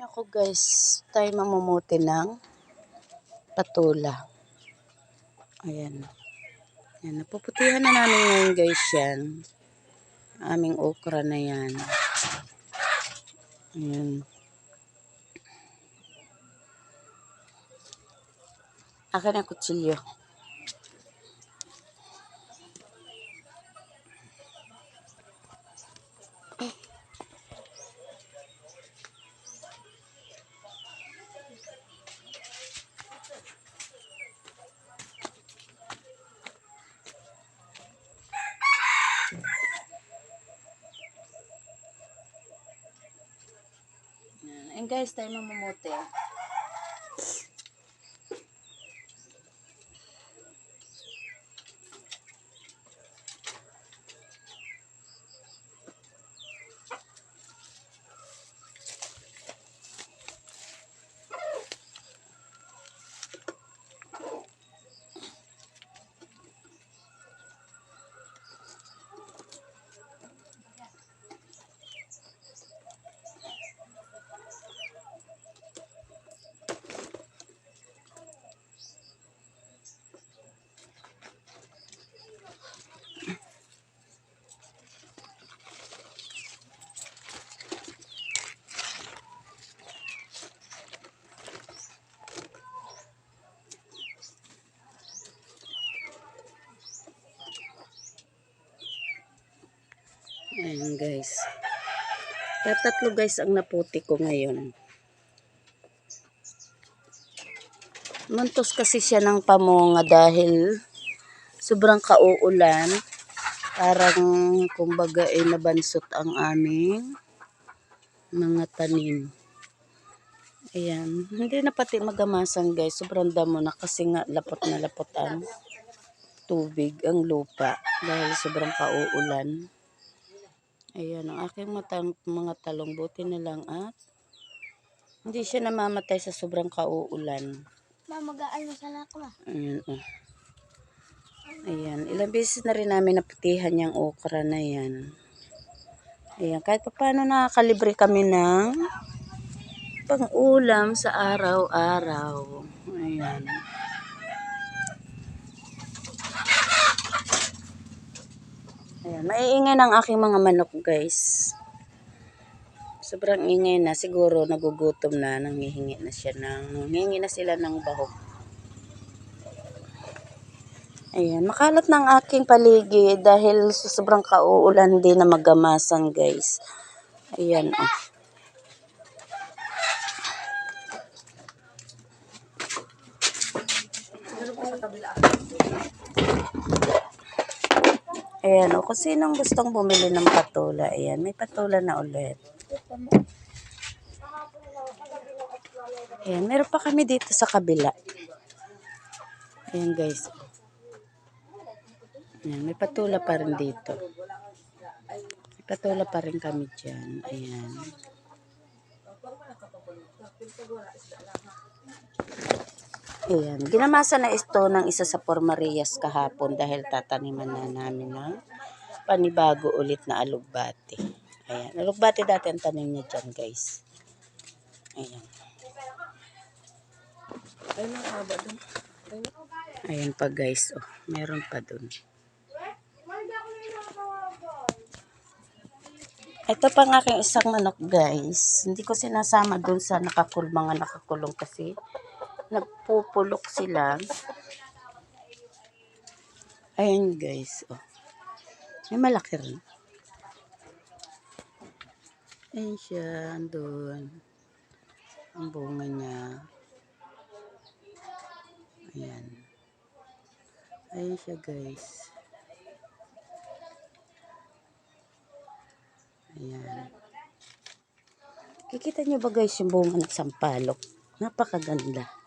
niyo ako guys, tayo mamumuti ng patula. Ayan. Ayan, napuputihan na namin ngayon guys yan. Aming okra na yan. Ayan. Akin ang kutsilyo. And guys, tayo mamumuti. Ayan guys. Kaya tatlo guys ang naputi ko ngayon. Muntos kasi siya ng pamunga dahil sobrang kauulan. Parang kumbaga ay nabansot ang aming mga tanim. Ayan. Hindi na pati magamasan guys. Sobrang damo na kasi nga lapot na lapot ang tubig, ang lupa. Dahil sobrang kauulan. Ayan, ang aking matang, mga talong buti na lang at hindi siya namamatay sa sobrang kauulan. Sana ako ma. Ayan, oh. Ayan, ilang beses na rin namin naputihan yung okra na yan. Ayan, kahit pa paano nakakalibre kami ng pang-ulam sa araw-araw. Ayan. Ayan, maiingay ng aking mga manok, guys. Sobrang ingay na. Siguro nagugutom na. Nangihingi na siya ng... Nangihingi na sila ng bahog. Ayan, makalat ng aking paligid dahil sobrang kauulan din na magamasan, guys. Ayan, oh. Ayan, o, kung sinong gustong bumili ng patula, ayan, may patula na ulit. Ayan, meron pa kami dito sa kabila. Ayan, guys. Ayan, may patula pa rin dito. May patula pa rin kami dyan. Ayan. Ayan. Ginamasa na ito ng isa sa Formarias kahapon dahil tataniman na namin ng panibago ulit na alugbati. Ayan. Alugbati dati ang tanim niya dyan, guys. Ayan. Ayan pa, guys. Oh, meron pa dun. Ito pa ang aking isang manok, guys. Hindi ko sinasama dun sa nakakul, mga nakakulong kasi nagpupulok sila. Ayan, guys. Oh. May malaki rin. Ayan siya, andun. Ang bunga niya. Ayan. Ayan siya, guys. Ayan. Kikita niyo ba guys yung bunga ng sampalok? Napakaganda.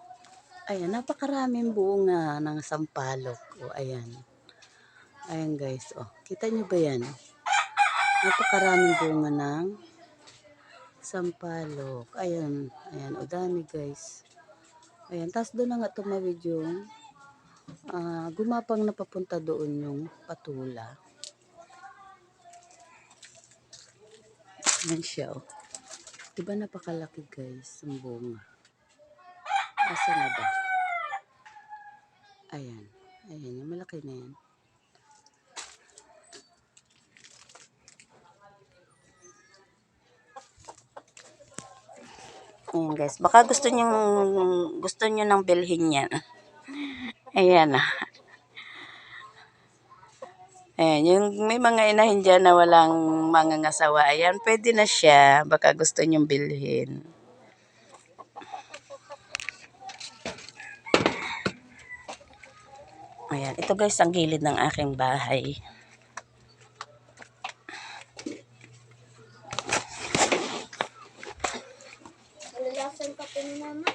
Ayan, napakaraming bunga ng sampalok. O, ayan. Ayan guys, oh. Kita niyo ba yan? Napakaraming bunga ng sampalok. Ayan, ayan. O, dami guys. Ayan, tapos doon na nga tumawid yung ah, gumapang na papunta doon yung patula. Ayan siya, oh. Diba napakalaki guys, ang bunga. Asa na ba? Ayan. Ayan, yung malaki na yan. Ayan guys, baka gusto niyo gusto niyo nang bilhin yan. Ayan ah. Ayan, yung may mga inahin dyan na walang mga ngasawa. Ayan, pwede na siya. Baka gusto niyong bilhin. Ayan, ito guys ang gilid ng aking bahay. Malalasan ka pa ni mama.